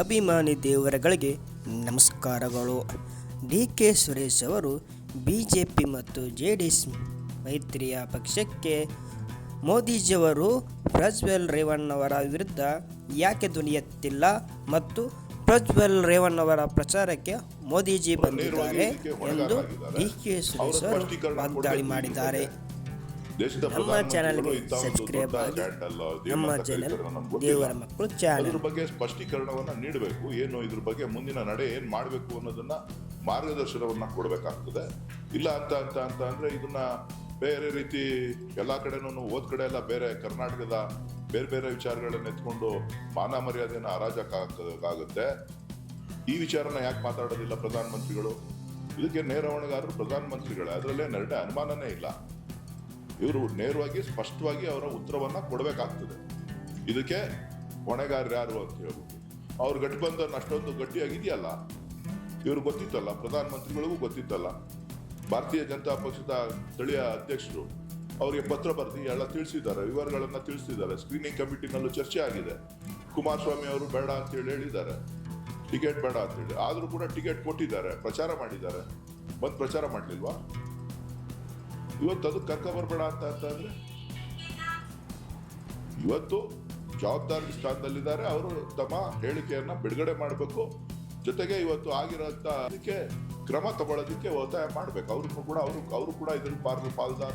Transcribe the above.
ಅಭಿಮಾನಿ ದೇವರುಗಳಿಗೆ ನಮಸ್ಕಾರಗಳು. D K Suresh ಅವರು ಬಿ ಜೆ ಪಿ ಮತ್ತು ಜೆ ಡಿ ಎಸ್ ಮೈತ್ರಿಯ ಪಕ್ಷಕ್ಕೆ ಮೋದಿಜಿಯವರು ಪ್ರಜ್ವಲ್ ರೇವಣ್ಣವರ ವಿರುದ್ಧ ಯಾಕೆ ದುನಿಯತ್ತಿಲ್ಲ ಮತ್ತು ಪ್ರಜ್ವಲ್ ರೇವಣ್ಣವರ ಪ್ರಚಾರಕ್ಕೆ ಮೋದಿಜಿ ಬಂದಿದ್ದಾರೆ ಎಂದು ಡಿ ಕೆ ಸುರೇಶ್ ಅವರು ವಾಗ್ದಾಳಿ ಮಾಡಿದ್ದಾರೆ. ದೇಶದ ನಮ್ಮ ಚಾನಲ್ಗೆ ಸಬ್ಸ್ಕ್ರೈಬ್ ಆಗಿ ನಮ್ಮ ಚಾನೆಲ್. ದೇವರ ಮಕ್ಕಳು ಚಾನೆಲ್ ಅದ್ರ ಬಗ್ಗೆ ಸ್ಪಷ್ಟೀಕರಣವನ್ನ ನೀಡಬೇಕು. ಏನು ಇದ್ರ ಬಗ್ಗೆ ಮುಂದಿನ ನಡೆ ಏನ್ ಮಾಡಬೇಕು ಅನ್ನೋದನ್ನ ಮಾರ್ಗದರ್ಶನವನ್ನ ಕೊಡಬೇಕಾಗ್ತದೆ. ಇಲ್ಲ ಅಂತ ಅಂತ ಅಂತ ಅಂದ್ರೆ ಇದನ್ನ ಬೇರೆ ರೀತಿ ಎಲ್ಲಾ ಕಡೆನೂ ಓದ್ ಕಡೆ ಎಲ್ಲ ಬೇರೆ ಕರ್ನಾಟಕದ ಬೇರೆ ಬೇರೆ ವಿಚಾರಗಳನ್ನ ಎತ್ಕೊಂಡು ಮಾನ ಮರ್ಯಾದೆನ ಹರಾಜಕ್ಕಾಗುತ್ತೆ ಈ ವಿಚಾರನ ಯಾಕೆ ಮಾತಾಡೋದಿಲ್ಲ ಪ್ರಧಾನಮಂತ್ರಿಗಳು? ಇದಕ್ಕೆ ನೇರ ಹೊಣೆಗಾರರು ಪ್ರಧಾನಮಂತ್ರಿಗಳೇ. ಅದರಲ್ಲೇ ನೆರಡೆ ಅನುಮಾನನೇ ಇಲ್ಲ. ಇವರು ನೇರವಾಗಿ ಸ್ಪಷ್ಟವಾಗಿ ಅವರ ಉತ್ತರವನ್ನ ಕೊಡಬೇಕಾಗ್ತದೆ. ಇದಕ್ಕೆ ಹೊಣೆಗಾರರು ಯಾರು ಅಂತ ಹೇಳ್ಬೋದು. ಅವ್ರ ಗಠಬಂಧನ್ ಅಷ್ಟೊಂದು ಗಟ್ಟಿಯಾಗಿದೆಯಲ್ಲ? ಇವ್ರು ಗೊತ್ತಿತ್ತಲ್ಲ, ಪ್ರಧಾನಮಂತ್ರಿಗಳಿಗೂ ಗೊತ್ತಿತ್ತಲ್ಲ. ಭಾರತೀಯ ಜನತಾ ಪಕ್ಷದ ಸ್ಥಳೀಯ ಅಧ್ಯಕ್ಷರು ಅವರಿಗೆ ಪತ್ರ ಬರೆದು ಎಲ್ಲ ತಿಳಿಸಿದ್ದಾರೆ, ವಿವರಗಳನ್ನ ತಿಳಿಸಿದ್ದಾರೆ ಸ್ಕ್ರೀನಿಂಗ್ ಕಮಿಟಿನಲ್ಲೂ ಚರ್ಚೆ ಆಗಿದೆ. ಕುಮಾರಸ್ವಾಮಿ ಅವರು ಬೇಡ ಅಂತ ಹೇಳಿ ಹೇಳಿದ್ದಾರೆ. ಟಿಕೆಟ್ ಬೇಡ ಅಂತ ಹೇಳಿ, ಆದ್ರೂ ಕೂಡ ಟಿಕೆಟ್ ಕೊಟ್ಟಿದ್ದಾರೆ, ಪ್ರಚಾರ ಮಾಡಿದ್ದಾರೆ. ಬಂದು ಪ್ರಚಾರ ಮಾಡ್ಲಿಲ್ವಾ? ಇವತ್ತು ಅದು ಕರ್ಕ ಬರ್ಬೇಡ ಅಂತ ಅಂತ ಅಂದ್ರೆ? ಇವತ್ತು ಜವಾಬ್ದಾರಿ ಸ್ಥಾನದಲ್ಲಿದ್ದಾರೆ. ಅವರು ತಮ್ಮ ಹೇಳಿಕೆಯನ್ನ ಬಿಡುಗಡೆ ಮಾಡಬೇಕು. ಜೊತೆಗೆ ಇವತ್ತು ಆಗಿರೋಂಥ ಅದಕ್ಕೆ ಕ್ರಮ ತಗೊಳ್ಳೋದಕ್ಕೆ ಒತ್ತಾಯ ಮಾಡ್ಬೇಕು. ಅವ್ರಿಗೂ ಕೂಡ, ಅವರು ಅವರು ಕೂಡ ಇದ್ರ ಪಾಲ್ ಪಾಲ್ದಾರ.